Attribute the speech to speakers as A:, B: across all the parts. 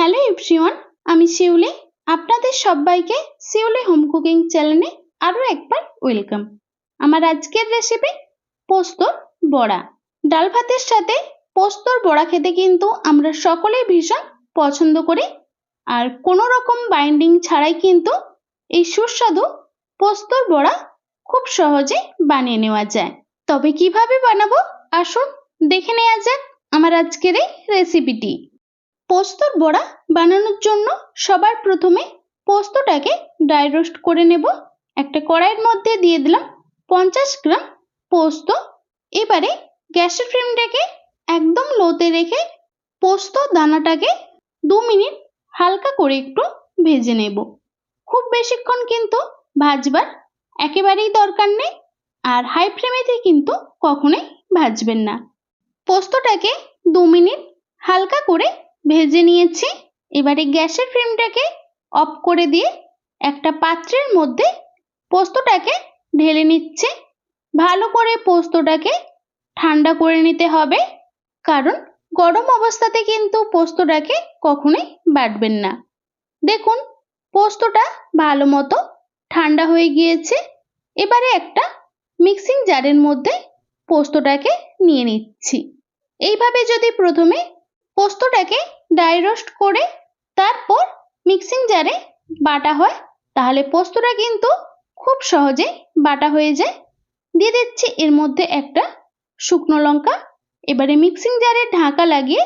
A: Hello everyone আমি শিউলি। আপনাদের সবাইকে শিউলি হোম কুকিং চ্যানেলে আরও একবার ওয়েলকাম আমার আজকের রেসিপি পোস্তর বড়া। ডাল ভাতের সাথে পোস্তর বড়া খেতে কিন্তু আমরা সকলেই ভীষণ পছন্দ করি। আর কোনো রকম বাইন্ডিং ছাড়াই কিন্তু এই সুস্বাদু পোস্তর বড়া খুব সহজে বানিয়ে নেওয়া যায়। তবে কীভাবে বানাবো? আসুন দেখে নেওয়া যাক আমার আজকের এই রেসিপিটি পোস্তর বড়া বানানোর জন্য সবার প্রথমে পোস্তটাকে ড্রাই রোস্ট করে নেব। একটা কড়াইয়ের মধ্যে দিয়ে দিলাম পঞ্চাশ গ্রাম পোস্ত। এবারে গ্যাসের ফ্লেমটাকে একদম লোতে রেখে পোস্ত দানাটাকে দু মিনিট হালকা করে একটু ভেজে নেব। খুব বেশিক্ষণ কিন্তু ভাজবার একেবারেই দরকার নেই আর হাই ফ্লেমেতে কিন্তু কখনোই ভাজবেন না। পোস্তটাকে দু মিনিট হালকা করে ভেজে নিয়েছি। এবারে গ্যাসের ফ্লেমটাকে অফ করে দিয়ে একটা পাত্রের মধ্যে পোস্তটাকে ঢেলে নিচ্ছে। ভালো করে পোস্তটাকে ঠান্ডা করে নিতে হবে, কারণ গরম অবস্থাতে কিন্তু পোস্তটাকে কখনোই বাটবেন না। দেখুন, পোস্তটা ভালো মতো ঠান্ডা হয়ে গিয়েছে। এবারে একটা মিক্সিং জারের মধ্যে পোস্তটাকে নিয়ে নিচ্ছি। এইভাবে যদি প্রথমে পোস্তটাকে ড্রাই রোস্ট করে তারপর মিক্সিং জারে বাটা হয়। তাহলে পোস্তটা কিন্তু খুব সহজে বাটা হয়ে যায়। দিয়ে দিচ্ছি এর মধ্যে একটা শুকনো লঙ্কা। এবারে মিক্সিং জারে ঢাকা লাগিয়ে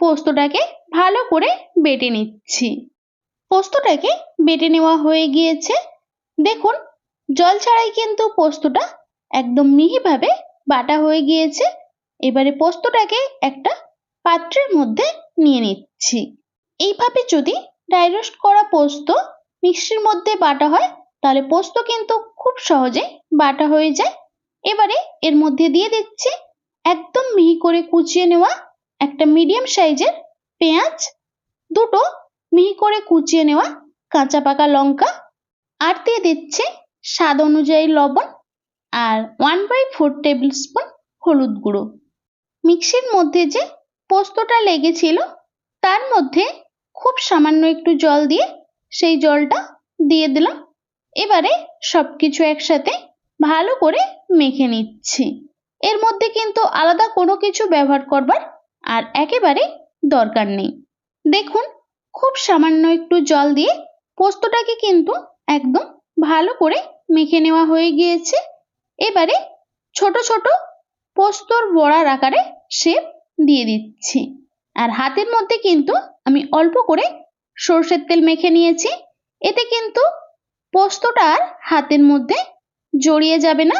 A: পোস্তটাকে ভালো করে বেটে নিচ্ছি। পোস্তটাকে বেটে নেওয়া হয়ে গিয়েছে। দেখুন, জল ছাড়াই কিন্তু পোস্তটা একদম মিহিভাবে বাটা হয়ে গিয়েছে। এবারে পোস্তটাকে একটা পাত্রের মধ্যে নিয়ে নিচ্ছি। এইভাবে যদি ড্রাই রোস্ট করা পোস্ত মিক্সির মধ্যে বাটা হয়, তাহলে পোস্ত কিন্তু খুব সহজে বাটা হয়ে যায়। এবারে এর মধ্যে দিয়ে দিচ্ছি একদম মিহি করে কুচিয়ে নেওয়া একটা মিডিয়াম সাইজের পেঁয়াজ, দুটো মিহি করে কুচিয়ে নেওয়া কাঁচা পাকা লঙ্কা, আর দিয়ে দিচ্ছে স্বাদ অনুযায়ী লবণ আর one by four tablespoon হলুদ গুঁড়ো। মিক্সির মধ্যে যে পোস্তটা লেগেছিল, তার মধ্যে খুব সামান্য একটু জল দিয়ে সেই জলটা দিয়ে দিলাম। এবারে সব কিছু একসাথে ভালো করে মেখে নিচ্ছি। এর মধ্যে কিন্তু আলাদা কোনো কিছু ব্যবহার করবার আর একেবারে দরকার নেই। দেখুন, খুব সামান্য একটু জল দিয়ে পোস্তটাকে কিন্তু একদম ভালো করে মেখে নেওয়া হয়ে গিয়েছে। এবারে ছোট ছোট পোস্তর বড়ার আকারে শেপ দিয়ে দিচ্ছি। আর হাতের মধ্যে কিন্তু আমি অল্প করে সর্ষের তেল মেখে নিয়েছি। এতে কিন্তু পোস্তটা আর হাতের মধ্যে জড়িয়ে যাবে না।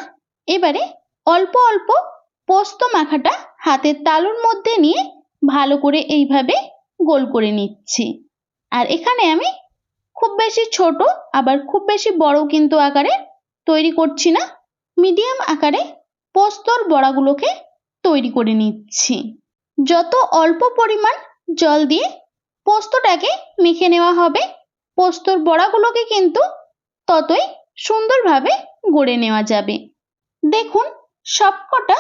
A: এবারে অল্প অল্প পোস্ত মাখাটা হাতের তালুর মধ্যে নিয়ে ভালো করে এইভাবে গোল করে নিচ্ছি। আর এখানে আমি খুব বেশি ছোট, আবার খুব বেশি বড় কিন্তু আকারে তৈরি করছি না। মিডিয়াম আকারে পোস্তর বড়াগুলোকে তৈরি করে নিচ্ছি। যত অল্প পরিমাণ জল দিয়ে পোস্তটাকে মেখে নেওয়া হবে, পোস্তর বড়াগুলোকে কিন্তু ততই সুন্দরভাবে গড়ে নেওয়া যাবে। দেখুন, সবকটা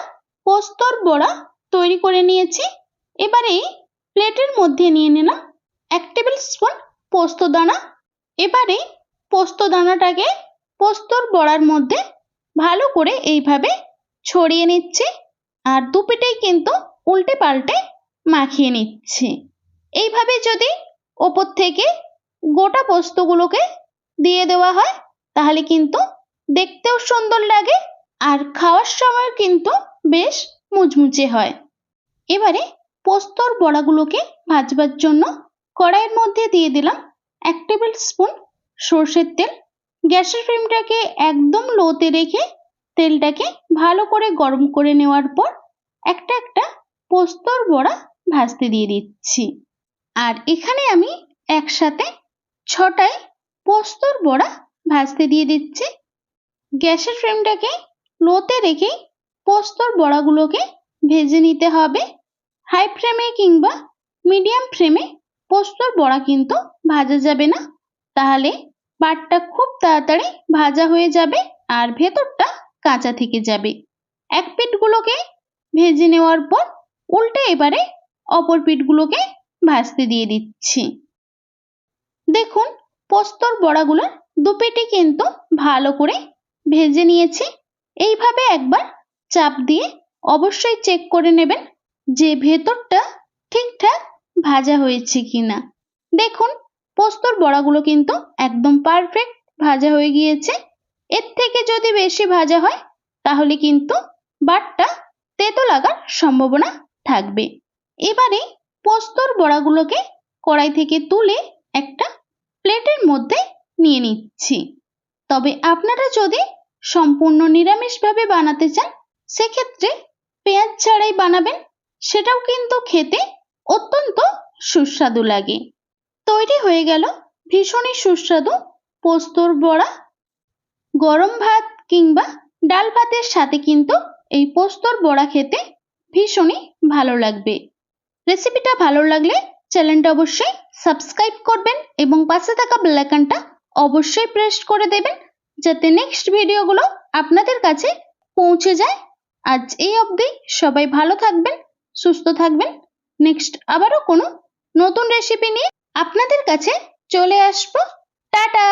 A: পোস্তর বড়া তৈরি করে নিয়েছি। এবারে প্লেটের মধ্যে নিয়ে নিলাম এক টেবিল স্পুন পোস্ত দানা। এবারে পোস্ত দানাটাকে পোস্তর বড়ার মধ্যে ভালো করে এইভাবে ছড়িয়ে নিচ্ছি। আর দুপিটেই কিন্তু উল্টে পাল্টে মাখিয়ে নিচ্ছি। এইভাবে যদি ওপর থেকে গোটা পোস্তগুলোকে দিয়ে দেওয়া হয়, তাহলে কিন্তু দেখতেও সুন্দর লাগে আর খাওয়ার সময় কিন্তু বেশ মুচমুচে হয়। এবারে পোস্তর বড়াগুলোকে ভাজবার জন্য কড়াইয়ের মধ্যে দিয়ে দিলাম এক টেবিল স্পুন সর্ষের তেল। গ্যাসের ফ্লেমটাকে একদম লোতে রেখে তেলটাকে ভালো করে গরম করে নেওয়ার পর একটা একটা পোস্তর বড়া ভাজতে দিয়ে দিচ্ছি। আর এখানে আমি একসাথে ছটায় পোস্তর বড়া ভাজতে দিয়ে দিচ্ছি। গ্যাসের ফ্লেমটাকে লোতে রেখেই পোস্তর বড়াগুলোকে ভেজে নিতে হবে। হাই ফ্লেমে কিংবা মিডিয়াম ফ্লেমে পোস্তর বড়া কিন্তু ভাজা যাবে না। তাহলে পাটটা খুব তাড়াতাড়ি ভাজা হয়ে যাবে আর ভেতরটা কাঁচা থেকে যাবে। এক পিঠগুলোকে ভেজে নেওয়ার পর উল্টে এবারে অপর পিঠগুলোকে ভাজতে দিয়ে দিচ্ছি। দেখুন, পোস্তর বড়াগুলো দুপেটি কিন্তু ভালো করে ভেজে নিয়েছি। এইভাবে একবার চাপ দিয়ে অবশ্যই চেক করে নেবেন যে ভেতরটা ঠিকঠাক ভাজা হয়েছে কিনা। দেখুন, পোস্তর বড়াগুলো কিন্তু একদম পারফেক্ট ভাজা হয়ে গিয়েছে। এর থেকে যদি বেশি ভাজা হয়, তাহলে কিন্তু বাটটা তেতো লাগার সম্ভাবনা থাকবে। এবারে পোস্তর বড়াগুলোকে কড়াই থেকে তুলে একটা প্লেটের মধ্যে নিয়ে নিচ্ছি। তবে আপনারা যদি সম্পূর্ণ নিরামিষভাবে বানাতে চান, সেক্ষেত্রে পেঁয়াজ ছাড়াই বানাবেন। সেটাও কিন্তু খেতে অত্যন্ত সুস্বাদু লাগে। তৈরি হয়ে গেল ভীষণই সুস্বাদু পোস্তর বড়া। গরম ভাত কিংবা ডাল ভাতের সাথে কিন্তু এই পোস্তর বড়া খেতে ভীষণই ভালো লাগবে। রেসিপিটা ভালো লাগলে চ্যানেলটা অবশ্যই সাবস্ক্রাইব করবেন এবং পাশে থাকা বেলাইকানটা অবশ্যই প্রেস করে দেবেন যাতে নেক্সট ভিডিওগুলো আপনাদের কাছে পৌঁছে যায়। আজ এই অবধি সবাই ভালো থাকবেন, সুস্থ থাকবেন। নেক্সট আবারও কোনো নতুন রেসিপি নিয়ে আপনাদের কাছে চলে আসব। টাটা!